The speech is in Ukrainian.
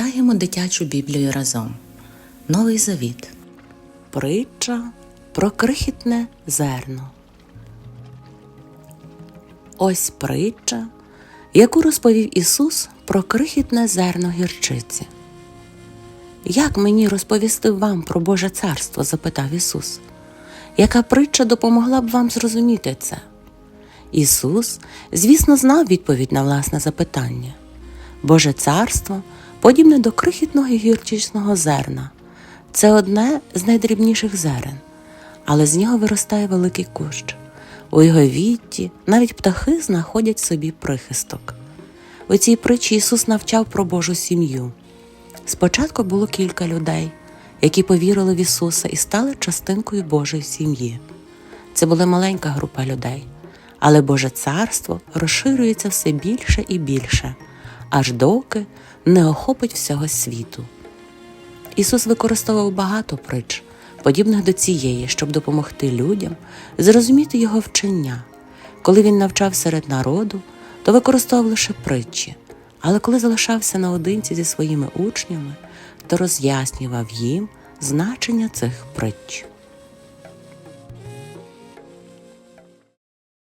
Читаємо дитячу Біблію разом. Новий Завіт. Притча про крихітне зерно. Ось притча, яку розповів Ісус про крихітне зерно гірчиці. Як мені розповісти вам про Боже царство? запитав Ісус. Яка притча допомогла б вам зрозуміти це? Ісус, звісно, знав відповідь на власне запитання. Боже царство подібне до крихітного гірчичного зерна. Це одне з найдрібніших зерен, але з нього виростає великий кущ. У його вітті навіть птахи знаходять собі прихисток. У цій притчі Ісус навчав про Божу сім'ю. Спочатку було кілька людей, які повірили в Ісуса і стали частинкою Божої сім'ї. Це була маленька група людей, але Боже царство розширюється все більше і більше, аж доки не охопить всього світу. Ісус використовував багато притч, подібних до цієї, щоб допомогти людям зрозуміти його вчення. Коли він навчав серед народу, то використовував лише притчі, але коли залишався наодинці зі своїми учнями, то роз'яснював їм значення цих притч.